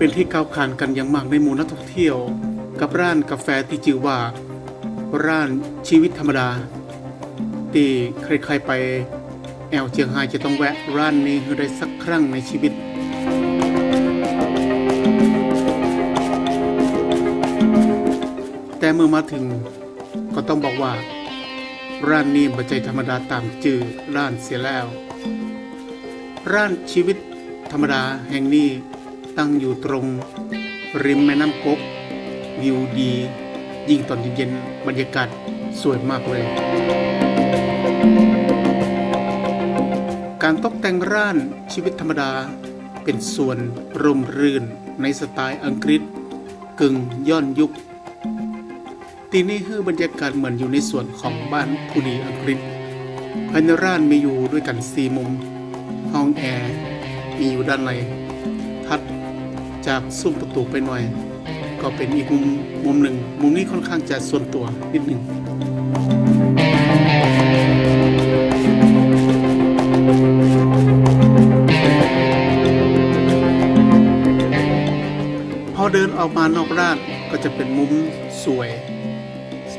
เป็นที่กล่าวขานกันอย่างมากในหมู่นักท่องเที่ยว กับร้านกาแฟที่ชื่อว่า ร้านชีวิตธรรมดาที่ใครๆไปแอวเจียงไฮจะต้องแวะร้านนี้ให้ได้สักครั้งในชีวิตแต่เมื่อมาถึงก็ต้องบอกว่า ร้านนี้บัใจธรรมดาตามจื่อร้านเสียแล้ว ร้านชีวิตธรรมดาแห่งนี้ ตั้งอยู่ตรงริมแม่น้ำกกวิวดี ยิ่งตอนเย็นๆบรรยากาศสวยมากเลย การตกแต่งร้านชีวิตธรรมดาเป็นส่วนร่มรื่นในสไตล์อังกฤษ กึ่งย้อนยุค ที่นี่คือบรรยากาศเหมือนอยู่ในส่วนของบ้านผู้ดีอังกฤษภายในร้านมีอยู่ด้วยกันสี่มุม ห้องแอร์มีอยู่ด้านในถัด จากซุ้มประตูไปหน่อย ก็เป็นอีกมุมมุมหนึ่ง มุมนี้ค่อนข้างจะส่วนตัวนิดหนึ่งพอเดินออกมานอกร้านก็จะเป็นมุมสวย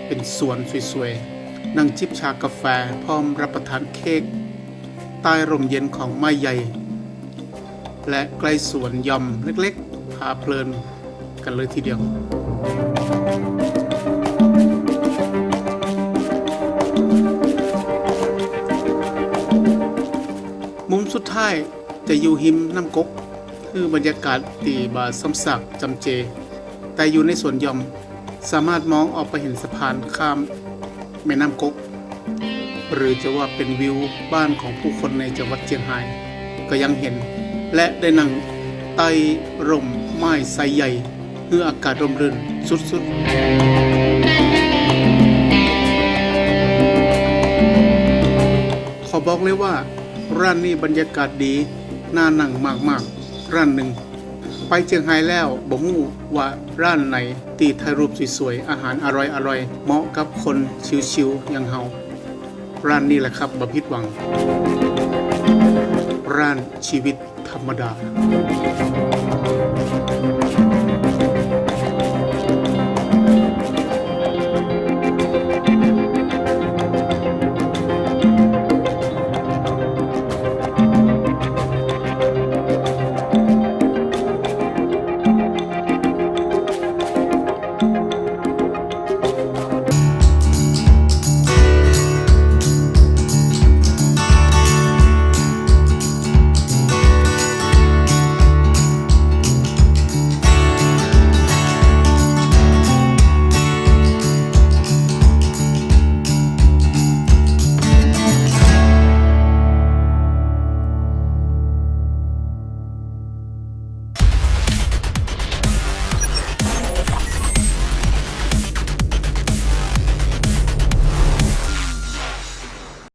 เป็นสวนสวยๆนั่งจิบชากาแฟพร้อมรับประทานเค้กใต้ร่มเย็นของไม้ใหญ่และใกล้สวนยำเล็กๆาเพลินกันเลยทีเดียวมุมสุดท้ายจะอยู่หิมน้ำกก คือบรรยากาศตีบาซ้ำสักจำเจ แต่อยู่ในสวนยอม สามารถมองออกไปเห็นสะพานข้ามแม่น้ำกก หรือจะว่าเป็นวิวบ้านของผู้คนในจังหวัดเชียงราย ก็ยังเห็น และได้นั่ง ใต้ร่มไม้ไซใหญ่เพื่ออากาศร่มรื่นสุดๆ ขอบอกเลยว่า ร้านนี้บรรยากาศดี น่านั่งมากๆ ร้านหนึ่ง ไปเชียงรายแล้วบ่ฮู้ว่าร้านไหน ตีถ่ายรูปสวยๆ อาหารอร่อยๆ เหมาะกับคนชิวๆอย่างเฮา ร้านนี้แหละครับบ่ผิดหวัง ร้านชีวิตธรรมดา